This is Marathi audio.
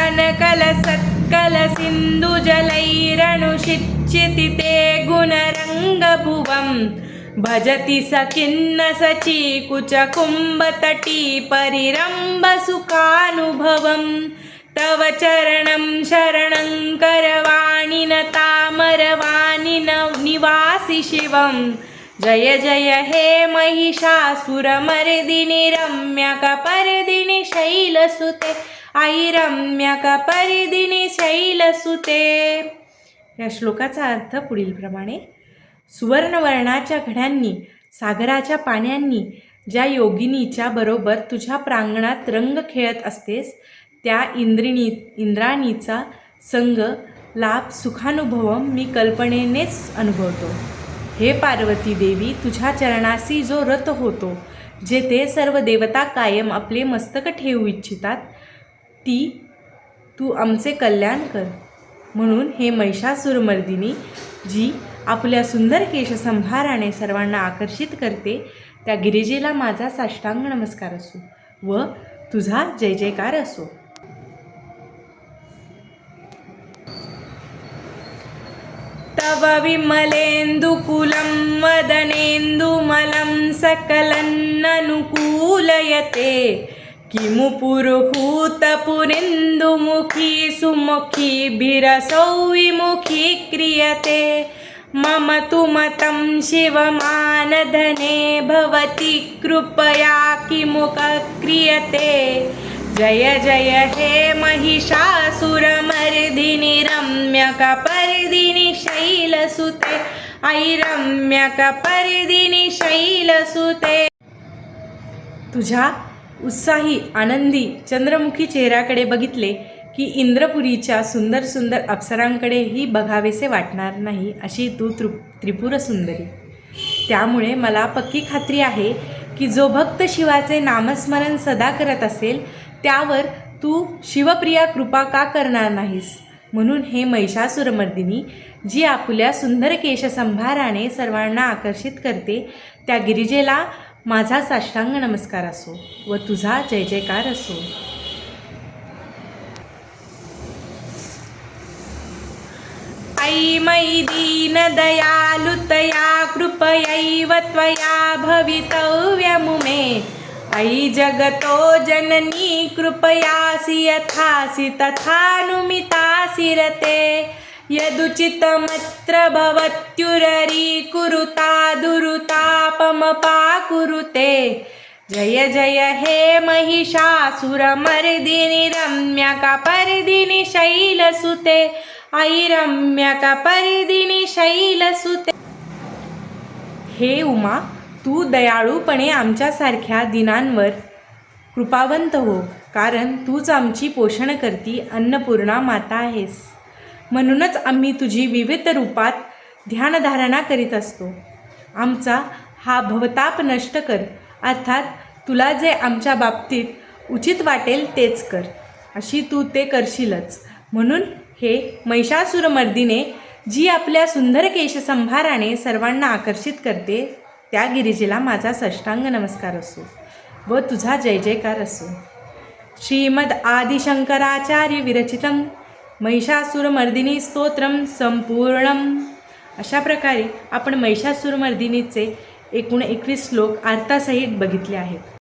कनकलसत्कलसिन्धुजलैरनुषिच्यति ते गुणरङ्गभुवम् भजति स सचीकुचकुम्भतटी परिरम्भसुखानुभवम् तव चरणं शरणं करवाणि न तामरवाणि न निवासि शिवम् जय जय हे महिषासुरमर्दिनि रम्यकपर्दिनि शैलसुते। आई रम्यकपर्दिनि शैलसुते. या श्लोकाचा अर्थ पुढीलप्रमाणे सुवर्णवर्णाच्या घड्यांनी सागराच्या पाण्यांनी ज्या योगिनीच्या बरोबर तुझ्या प्रांगणात रंग खेळत असतेस त्या इंद्रिणी इंद्राणीचा संग लाभ सुखानुभव मी कल्पनेनेच अनुभवतो. हे पार्वती देवी तुझ्या चरणाशी जो रत होतो जेथे सर्व देवता कायम आपले मस्तक ठेवू इच्छितात ती तू आमचे कल्याण कर. म्हणून हे महिषासुरमर्दिनी जी आपल्या सुंदर केशसंभाराने सर्वांना आकर्षित करते त्या गिरिजेला माझा साष्टांग नमस्कार असो व तुझा जय जयकार असो. तव विमलेन्दुकुलं वदनेन्दुमलं सकलन्ननुकूलयते. किमु पुरुहूतपुरिन्दुमुखी सुमुखी विमुखी क्रियते। मम तु मतं शिवमानधने भवति कृपया किमु क्रियते। जय जय हे महिषासुरमर्दिनि रम्यकपर्दिनि शैलसुते। ऐ शैलसुते। तुझ्या उत्साही आनंदी चंद्रमुखी चेहऱ्याकडे बघितले की इंद्रपुरीच्या सुंदर सुंदर अप्सरांकडेही बघावेसे वाटणार नाही अशी तू त्रि त्रिपुर सुंदरी त्यामुळे मला पक्की खात्री आहे की जो भक्त शिवाचे नामस्मरण सदा करत असेल त्यावर तू शिवप्रिया कृपा का करणार नाहीस? म्हणून हे महिषासुरमर्दिनी जी आपल्या सुंदर केशसंभाराने सर्वांना आकर्षित करते त्या गिरिजेला माझा साष्टांग नमस्कार असो व तुझा जय जयकार असो. ऐ मयि दीनदयालुतया कृपयैव त्वया भवितव्यमुमे ऐ जगतो जननी कृपयासि यथासि तथानुमितासि रते यदुचितमत्र भवत्युररीकुरुता दुरुतापमपाकुरुते जय जय हे महिषासुरमर्दिनि रम्यकपर्दिनि शैलसुते ऐ रम्यकपर्दिनि शैलसुते हे उमा तू दयाळूपणे आमच्यासारख्या दिनांवर कृपावंत हो कारण तूच आमची पोषण करती अन्नपूर्णा माता आहेस. म्हणूनच आम्ही तुझी विविध रूपात ध्यानधारणा करीत असतो. आमचा हा भवताप नष्ट कर. अर्थात तुला जे आमच्या बाबतीत उचित वाटेल तेच कर. अशी तू ते करशीलच. म्हणून हे महिषासुरमर्दिने जी आपल्या सुंदर केशसंभाराने सर्वांना आकर्षित करते त्या गिरिजेला माझा साष्टांग नमस्कार असो व तुझा जय जयकार असो. श्रीमद आदिशंकराचार्य विरचितं महिषासुरमर्दिनी स्तोत्रम संपूर्णम. अशा प्रकारे आपण महिषासुरमर्दिनीचे एकूण एकवीस श्लोक अर्थासहित बघितले आहेत.